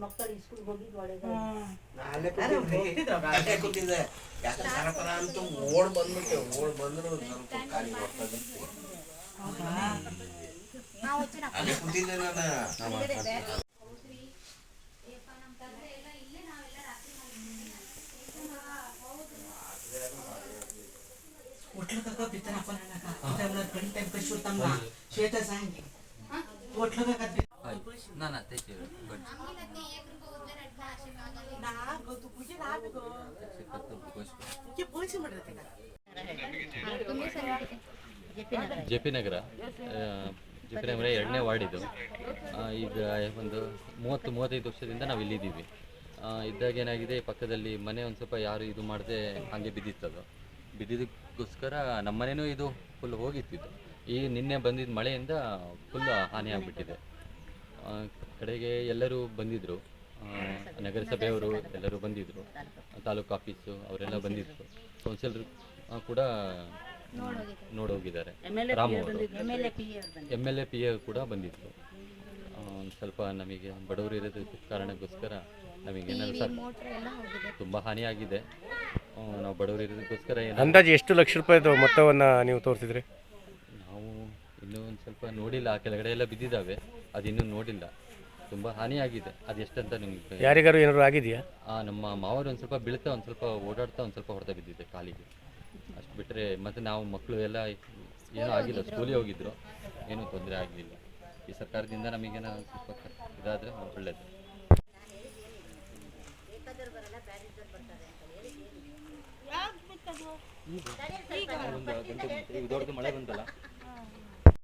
ಮಕ್ಕಳು ಇಸ್ಕೂಲ್ ಹೋಗಿದ್ ಒಳಗೆ ನಾನೇ ಅದೇ ಕೂತಿದ್ದೆ ಯಾಕಂದ್ರೆ ಸರಪರ ಅಂತ ಓಡ್ ಬಂದ್ಬಿಟ್ಟೆ ಓಡ್ ಬಂದ್ರು ಸ್ವಲ್ಪ ಖಾಲಿ ಬರ್ತದೆ ಅದೇ ಕೂತಿದ್ದೆ ನಾನು ಒಟ್ಲಕ್ಕ ಬಿತ್ತನಪ್ಪ ನನ್ನ ಕಡೆ ಕಳಿಸ್ಬಿಡ್ತಮ್ಮ ಶ್ವೇತ ಸಾಂಗಿ ಒಟ್ಲಕ್ಕ હોય J P Nagar J P Nagar ಎರಡನೇ ವಾರ್ಡ್ ಇದು. ಈಗ ಒಂದು ಮೂವತ್ತು, ಮೂವತ್ತೈದು ವರ್ಷದಿಂದ ನಾವು ಇಲ್ಲಿದ್ದೀವಿ. ಇದ್ದಾಗ ಏನಾಗಿದೆ ಪಕ್ಕದಲ್ಲಿ ಮನೆ ಒಂದು ಸ್ವಲ್ಪ ಯಾರು ಇದು ಮಾಡದೆ ಹಾಗೆ ಬಿದ್ದಿತ್ತದು. ಬಿದ್ದಿದ್ದಕ್ಕೋಸ್ಕರ ನಮ್ಮ ಮನೆಯೂ ಇದು ಫುಲ್ ಹೋಗಿತ್ತಿತ್ತು ಈ ನಿನ್ನೆ ಬಂದಿದ್ದ ಮಳೆಯಿಂದ ಫುಲ್ ಹಾನಿ ಆಗಿಬಿಟ್ಟಿದೆ. ಕಡೆಗೆ ಎಲ್ಲರೂ ಬಂದಿದ್ದರು ನಗರಸಭೆಯವರು ಎಲ್ಲರೂ ಬಂದಿದ್ದರು ತಾಲೂಕು ಆಫೀಸು ಅವರೆಲ್ಲ ಬಂದಿದ್ರು. ಕೌನ್ಸಿಲರ್ ಕೂಡ ನೋಡೋಗಿದ್ದಾರೆ. ರಾಮು ಅವರು. M L A P A ಕೂಡ ಬಂದಿದ್ರು. ಒಂದು ಸ್ವಲ್ಪ ನಮಗೆ ಬಡವರು ಇರೋದಕ್ಕೆ ಕಾರಣಕ್ಕೋಸ್ಕರ ನಮಗೆ ಸರ್ ತುಂಬ ಹಾನಿಯಾಗಿದೆ. ಆ, ನಾವು ಬಡವರು ಇರೋದಕ್ಕೋಸ್ಕರ ಏನಾದ್ರು ಅಂದಾಜು ಎಷ್ಟು ಲಕ್ಷ ರೂಪಾಯಿದು ಮೊತ್ತವನ್ನು ನೀವು ತೋರಿಸಿದ್ರಿ? ಇನ್ನೂ ಒಂದು ಸ್ವಲ್ಪ ನೋಡಿಲ್ಲ ಆ ಕೆಳಗಡೆ ಎಲ್ಲ ಬಿದ್ದಿದ್ದಾವೆ ಅದು ಇನ್ನೂ ನೋಡಿಲ್ಲ. ತುಂಬ ಹಾನಿಯಾಗಿದೆ. ಅದೆಷ್ಟಂತ ಎಷ್ಟಂತ ನಿಮಗೆ ಯಾರಿಗಾರು ಏನಾದ್ರು ಆಗಿದೆಯಾ? ಆ, ನಮ್ಮ ಮಾವರು ಒಂದು ಸ್ವಲ್ಪ ಬೀಳ್ತಾ ಒಂದು ಸ್ವಲ್ಪ ಓಡಾಡ್ತಾ ಒಂದು ಸ್ವಲ್ಪ ಹೊಡೆತ ಬಿದ್ದಿದೆ ಕಾಲಿಗೆ. ಅಷ್ಟು ಬಿಟ್ಟರೆ ಮತ್ತು ನಾವು ಮಕ್ಕಳು ಎಲ್ಲ ಏನೂ ಆಗಿಲ್ಲ ಸ್ಕೂಲಿಗೆ ಹೋಗಿದ್ರು. ಏನೂ ತೊಂದರೆ ಆಗಲಿಲ್ಲ. ಈ ಸರ್ಕಾರದಿಂದ ನಮಗೇನೋ ಸ್ವಲ್ಪ ಇದಾದರೆ ಒಳ್ಳೆಯದು ಒಂದು ಗಂಟೆ ಮಳೆ ಬಂತಲ್ಲ?